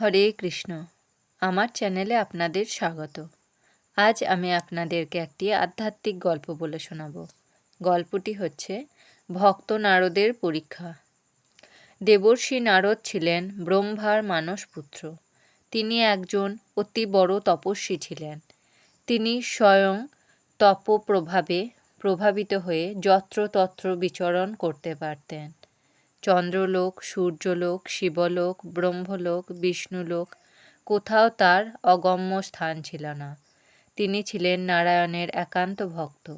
হরে কৃষ্ণ। আমার চ্যানেলে আপনাদের স্বাগত। আজ আমি আপনাদেরকে একটি আধ্যাত্মিক গল্প বলে শোনাব। গল্পটি হচ্ছে ভক্ত নারদের পরীক্ষা। দেবর্ষী নারদ ছিলেন ব্রহ্মার মানসপুত্র। তিনি একজন অতি বড় তপস্বী ছিলেন। তিনি স্বয়ং তপ প্রভাবে প্রভাবিত হয়ে যত্রতত্র বিচরণ করতে পারতেন। চন্দ্রলোক, সূর্যলোক, শিবলোক, ব্রহ্মলোক, বিষ্ণুলোক, কোথাও তার অগম্য স্থান ছিল না। তিনি ছিলেন নারায়ণের একান্ত ভক্ত।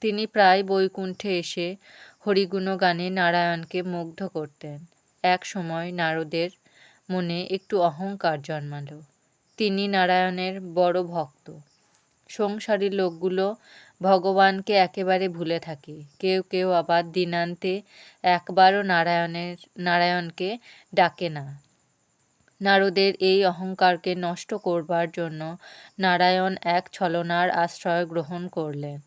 তিনি প্রায় বৈকুণ্ঠে এসে হরিগুণ গানে নারায়ণকে মুগ্ধ করতেন। এক সময় নারদের মনে একটু অহংকার জন্মালো। তিনি নারায়ণের বড় ভক্ত। সংসারী লোকগুলো ভগবানকে একেবারে ভুলে থাকে। কেউ কেউ আবার দিনান্তে একবারও নারায়ণের, নারায়ণকে ডাকে না। নারদের এই অহংকারকে নষ্ট করবার জন্য নারায়ণ এক ছলনার আশ্রয় গ্রহণ করলেন।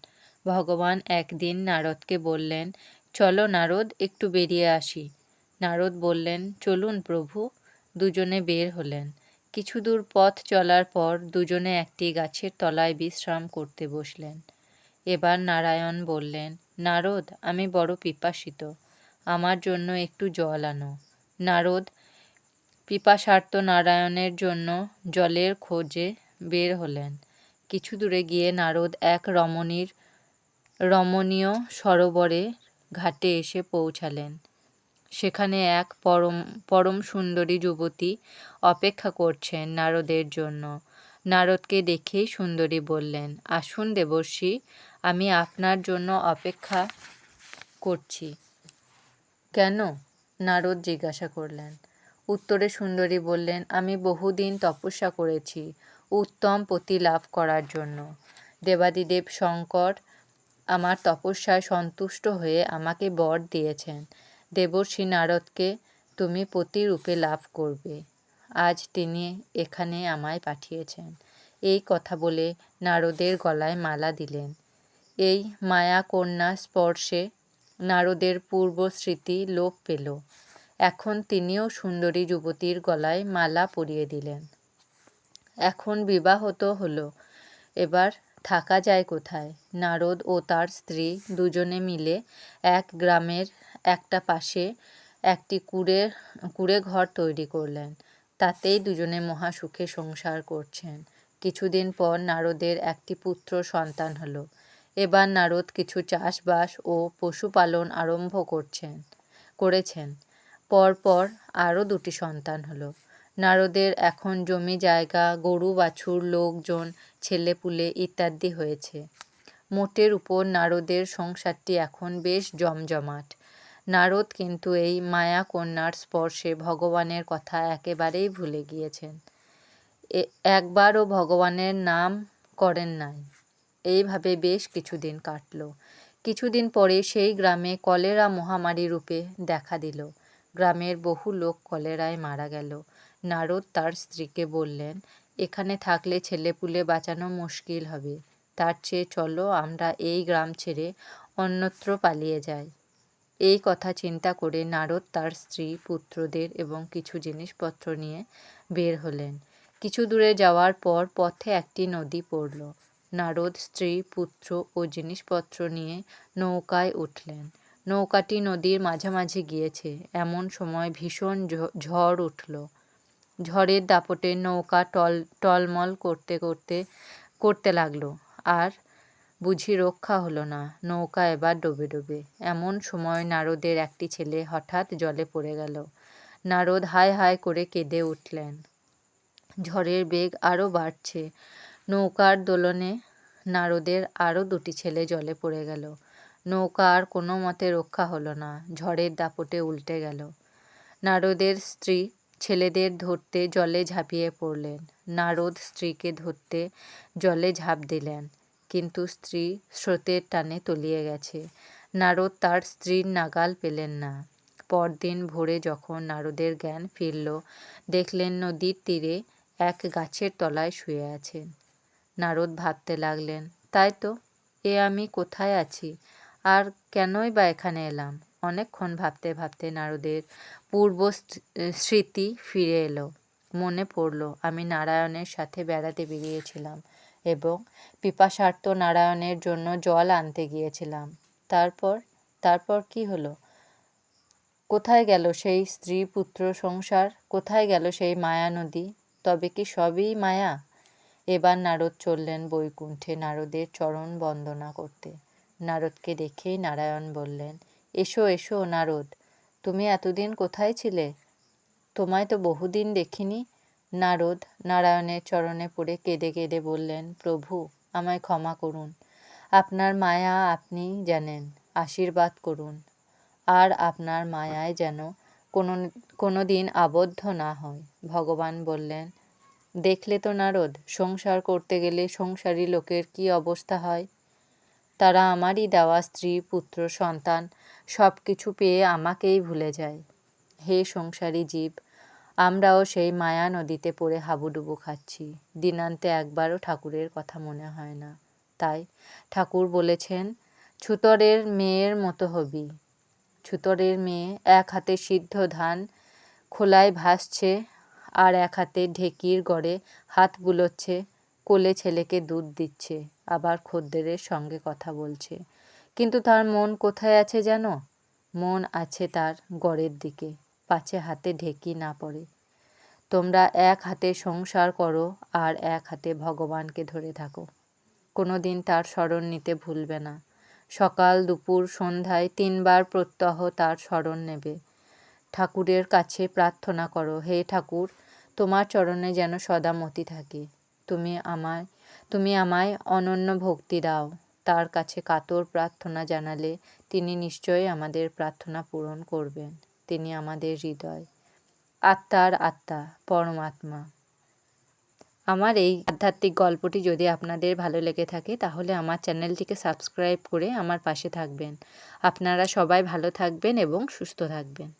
ভগবান একদিন নারদকে বললেন, চলো নারদ, একটু বেরিয়ে আসি। নারদ বললেন, চলুন প্রভু। দুজনে বের হলেন। কিছু দূর পথ চলার পর দুজনে একটি গাছের তলায় বিশ্রাম করতে বসলেন। এবার নারায়ণ বললেন, নারদ, আমি বড় পিপাসিত। আমার জন্য একটু জল আনো। নারদ পিপাসার্ত নারায়ণের জন্য জলের খোঁজে বের হলেন। কিছু দূরে গিয়ে নারদ এক রমণীর, রমণীয় সরোবরে ঘাটে এসে পৌঁছালেন। সেখানে এক পরম পরম সুন্দরী যুবতী অপেক্ষা করছেন নারদের জন্য। নারদকে দেখেই সুন্দরী বললেন, আসুন দেবর্ষী, আমি আপনার জন্য অপেক্ষা করছি। কেন? নারদ জিজ্ঞাসা করলেন। উত্তরে সুন্দরী বললেন, আমি বহুদিন তপস্যা করেছি উত্তম পতি লাভ করার জন্য। দেবাদিদেব শঙ্কর আমার তপস্যায় সন্তুষ্ট হয়ে আমাকে বর দিয়েছেন। দেবর্ষী নারদকে তুমি পতিরূপে লাভ করবে। আজ তিনি এখানে আমায় পাঠিয়েছেন। এই কথা বলে নারদের গলায় মালা দিলেন। এই মায়াকন্যা স্পর্শে নারদের পূর্ব স্মৃতি লোপ পেল। এখন তিনিও সুন্দরী যুবতীর গলায় মালা পরিয়ে দিলেন। এখন বিবাহ তো হলো, এবার থাকা যায় কোথায়? নারদ ও তার স্ত্রী দুজনে মিলে এক গ্রামের একটা পাশে একটি কুড়ে কুড়ে ঘর তৈরি করলেন। তাতেই দুজনে মহাসুখে সংসার করছেন। কিছুদিন পর নারদের একটি পুত্র সন্তান হলো। এবার নারদ কিছু চাষবাস ও পশুপালন আরম্ভ করছেন, করেছেন। পরপর আরও দুটি সন্তান হলো। নারদের এখন জমি জায়গা, গরু, বাছুর, লোকজন, ছেলেপুলে ইত্যাদি হয়েছে। মোটের উপর নারদের সংসারটি এখন বেশ জমজমাট। নারদ কিন্তু এই মায়া কন্যার স্পর্শে ভগবানের কথা একেবারেই ভুলে গিয়েছেন। একবারও ভগবানের নাম করেন নাই। এইভাবে বেশ কিছুদিন কাটল। কিছুদিন পরে সেই গ্রামে কলেরা মহামারী রূপে দেখা দিল। গ্রামের বহু লোক কলেরায় মারা গেল। নারদ তার স্ত্রীকে বললেন, এখানে থাকলে ছেলেপুলে বাঁচানো মুশকিল হবে। তার চেয়ে চলো আমরা এই গ্রাম ছেড়ে অন্যত্র পালিয়ে যাই। এই কথা চিন্তা করে নারদ তার স্ত্রী, পুত্রদের এবং কিছু জিনিসপত্র নিয়ে বের হলেন। কিছু দূরে যাওয়ার পর পথে একটি নদী পড়ল। নারদ, স্ত্রী, পুত্র ও জিনিসপত্র নিয়ে নৌকায় উঠলেন। নৌকাটি নদীর মাঝামাঝি গিয়েছে। এমন সময় ভীষণ ঝড় উঠল। ঝড়ের দাপটে নৌকা টল, টলমল করতে করতে করতে লাগল। আর বুঝি রক্ষা হলো না। নৌকা এবার ডোবে ডোবে। এমন সময় নারদের একটি ছেলে হঠাৎ জলে পড়ে গেল। নারদ হায় হায় করে কেঁদে উঠলেন। ঝড়ের বেগ আরও বাড়ছে। নৌকার দোলনে নারদের আরও দুটি ছেলে জলে পড়ে গেল। নৌকা আর কোনো মতে রক্ষা হলো না। ঝড়ের দাপটে উল্টে গেল। নারদের স্ত্রী ছেলেদের ধরতে জলে ঝাঁপিয়ে পড়লেন। নারদ স্ত্রীকে ধরতে জলে ঝাঁপ দিলেন। কিন্তু স্ত্রী স্রোতের টানে তলিয়ে গেছে। নারদ তার স্ত্রীর নাগাল পেলেন না। পরদিন ভোরে যখন নারদের জ্ঞান ফিরল, দেখলেন নদীর তীরে এক গাছের তলায় শুয়ে আছেন নারদ ভাবতে লাগলেন, তাই তো, এ আমি কোথায় আছি? আর কেনই বা এখানে এলাম? অনেকক্ষণ ভাবতে ভাবতে নারদের পূর্ব স্মৃতি ফিরে এলো। মনে পড়ল, আমি নারায়ণের সাথে বেড়াতে বেরিয়েছিলাম। এবং পিপাসার্থ নারায়ণের জন্য জল আনতে গিয়েছিলাম। তারপর তারপর কি হলো? কোথায় গেল সেই স্ত্রী পুত্র সংসার? কোথায় গেল সেই মায়া নদী? তবে কি সবই মায়া? এবার নারদ চললেন বৈকুণ্ঠে নারদের চরণ বন্দনা করতে। নারদকে দেখেই নারায়ণ বললেন, এসো এসো নারদ। তুমি এতদিন কোথায় ছিলে? তোমায় তো বহুদিন দেখিনি। নারদ নারায়ণের চরণে পড়ে কেঁদে কেঁদে বললেন, প্রভু, আমায় ক্ষমা করুন। আপনার মায়া আপনি জানেন, আশীর্বাদ করুন। আর আপনার মায়ায় যেন কোনো কোনো দিন আবদ্ধ না হয়। ভগবান বললেন, দেখলে তো নারদ, সংসার করতে গেলে সংসারী লোকের কি অবস্থা হয়? তারা আমারই দেওয়া স্ত্রী, পুত্র, সন্তান সব কিছু পেয়ে আমাকেই ভুলে যায়। হে সংসারী জীব আমরাও সেই মায়া নদীতে পড়ে হাবুডুবু খাচ্ছি। দিনান্তে একবারও ঠাকুরের কথা মনে হয় না। তাই ঠাকুর বলেছেন, ছুতরের মেয়ের মতো হবি। ছুতরের মেয়ে এক হাতে সিদ্ধ ধান খোলায় ভাসছে আর এক হাতে ঢেকির গড়ে হাত বুলোচ্ছে, কোলে ছেলেকে দুধ দিচ্ছে, আবার খদ্দেরের সঙ্গে কথা বলছে। কিন্তু তার মন কোথায় আছে জানো? মন আছে তার গড়ের দিকে। পাছে হাতে ঢেকি না পড়ে। তোমরা এক হাতে সংসার করো আর এক হাতে ভগবানকে ধরে থাকো। কোনো দিন তার স্মরণ নিতে ভুলবে না। সকাল দুপুর সন্ধ্যায় তিনবার প্রত্যহ তার স্মরণ নেবে। ঠাকুরের কাছে প্রার্থনা করো, হে ঠাকুর, তোমার চরণে যেন সদা মতি থাকে। তুমি আমায় তুমি আমায় অনন্য ভক্তি দাও। তার কাছে কাতর প্রার্থনা জানালে তিনি নিশ্চয়ই আমাদের প্রার্থনা পূরণ করবেন। তিনি আমাদের হৃদয়। আত্মার আত্মা, পরমাত্মা। আমার এই আধ্যাত্মিক গল্পটি যদি আপনাদের ভালো লেগে থাকে, তাহলে আমার চ্যানেলটিকে সাবস্ক্রাইব করে আমার পাশে থাকবেন। আপনারা সবাই ভালো থাকবেন এবং সুস্থ থাকবেন।